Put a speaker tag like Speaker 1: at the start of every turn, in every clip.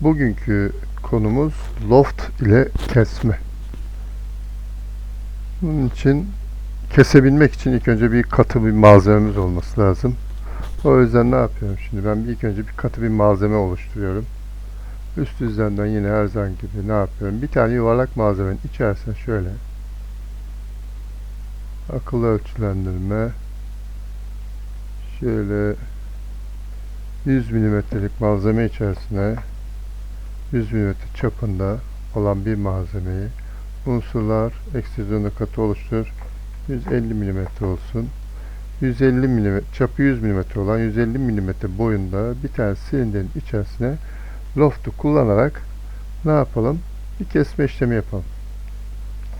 Speaker 1: Bugünkü konumuz loft ile kesme. Bunun için kesebilmek için ilk önce bir katı bir malzememiz olması lazım. O yüzden ne yapıyorum şimdi? Ben ilk önce bir katı bir malzeme oluşturuyorum. Üst düzlemden yine her zaman gibi ne yapıyorum? Bir tane yuvarlak malzemenin içerisine şöyle akıllı ölçülendirme şöyle 100 milimetrelik malzeme içerisine 100 mm çapında olan bir malzemeyi unsurlar ekstrüzyonda katı oluştur 150 mm olsun 150 mm çapı 100 mm olan 150 mm boyunda bir tane silindirin içerisine loft'u kullanarak ne yapalım? Bir kesme işlemi yapalım.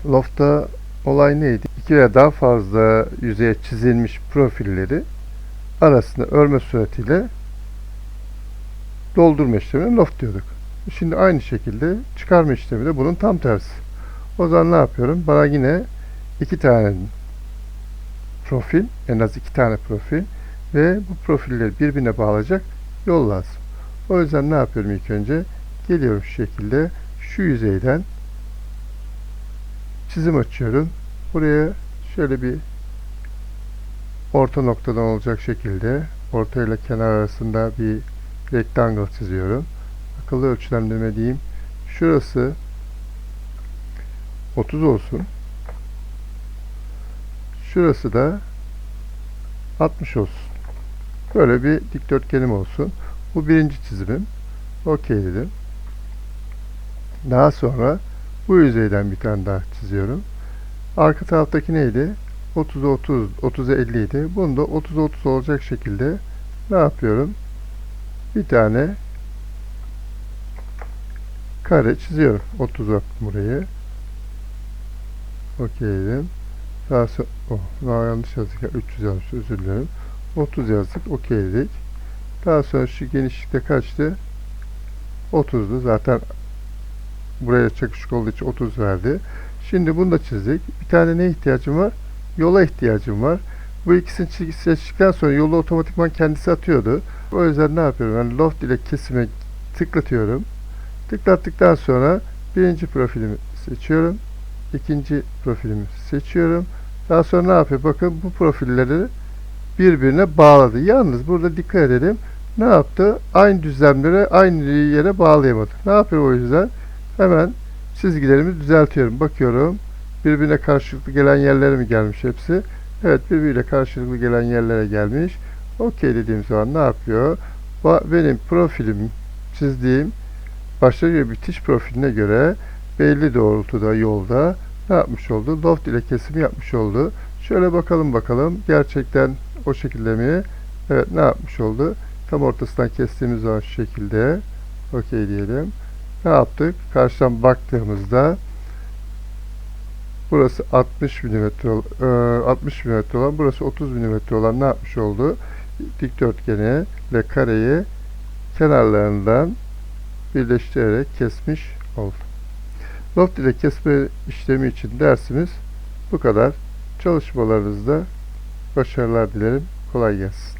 Speaker 1: Loft'ta olay neydi? İki veya daha fazla yüzeye çizilmiş profilleri arasında örme suretiyle doldurma işlemine loft diyorduk. Şimdi aynı şekilde çıkarma işlemi de bunun tam tersi. O zaman ne yapıyorum? Bana yine iki tane profil, en az iki tane profil ve bu profilleri birbirine bağlayacak yol lazım. O yüzden ne yapıyorum ilk önce? Geliyorum şu şekilde şu yüzeyden çizim açıyorum. Buraya şöyle bir orta noktadan olacak şekilde orta ile kenar arasında bir rectangle çiziyorum. Akıllı ölçülendirme diyeyim. Şurası 30 olsun. Şurası da 60 olsun. Böyle bir dikdörtgenim olsun. Bu birinci çizimim. Okey dedim. Daha sonra bu yüzeyden bir tane daha çiziyorum. Arka taraftaki neydi? 30'a 30, 30'a 50 idi. Bunu da 30'a 30 olacak şekilde ne yapıyorum? Bir tane kare çiziyorum. 30 yaptım burayı. Okey dedim. Daha sonra, oh, yanlış yazdık. ya, 300 yazmış. Özür dilerim. 30 yazdık. Okey dedik. Daha sonra şu genişlikte kaçtı? 30'du. Zaten buraya çakışık olduğu için 30 verdi. Şimdi bunu da çizdik. Bir tane ne ihtiyacım var? Yola ihtiyacım var. Bu ikisini seçtikten sonra yolu otomatikman kendisi atıyordu. O yüzden ne yapıyorum? Yani loft ile kesime tıklatıyorum. Tıklattıktan sonra birinci profilimi seçiyorum. ikinci profilimi seçiyorum. Daha sonra ne yapıyor? Bakın bu profilleri birbirine bağladı. Yalnız burada dikkat edelim. Ne yaptı? Aynı düzlemlere, aynı yere bağlayamadı. Ne yapıyor o yüzden? Hemen çizgilerimi düzeltiyorum. Bakıyorum. Birbirine karşılıklı gelen yerlere mi gelmiş hepsi? Evet birbiriyle karşılıklı gelen yerlere gelmiş. Okey dediğim zaman ne yapıyor? Benim profilim çizdiğim başlangıç bitiş profiline göre belli doğrultuda yolda ne yapmış oldu? Loft ile kesimi yapmış oldu. Şöyle bakalım bakalım. Gerçekten o şekilde mi? Evet ne yapmış oldu? Tam ortasından kestiğimiz zaman şu şekilde. Okey diyelim. Ne yaptık? Karşıdan baktığımızda burası 60 mm ol- e, 60 mm olan burası 30 mm olan ne yapmış oldu? Dikdörtgeni ve kareyi kenarlarından birleştirerek kesmiş oldu. Loft ile kesme işlemi için dersimiz bu kadar. Çalışmalarınızda başarılar dilerim. Kolay gelsin.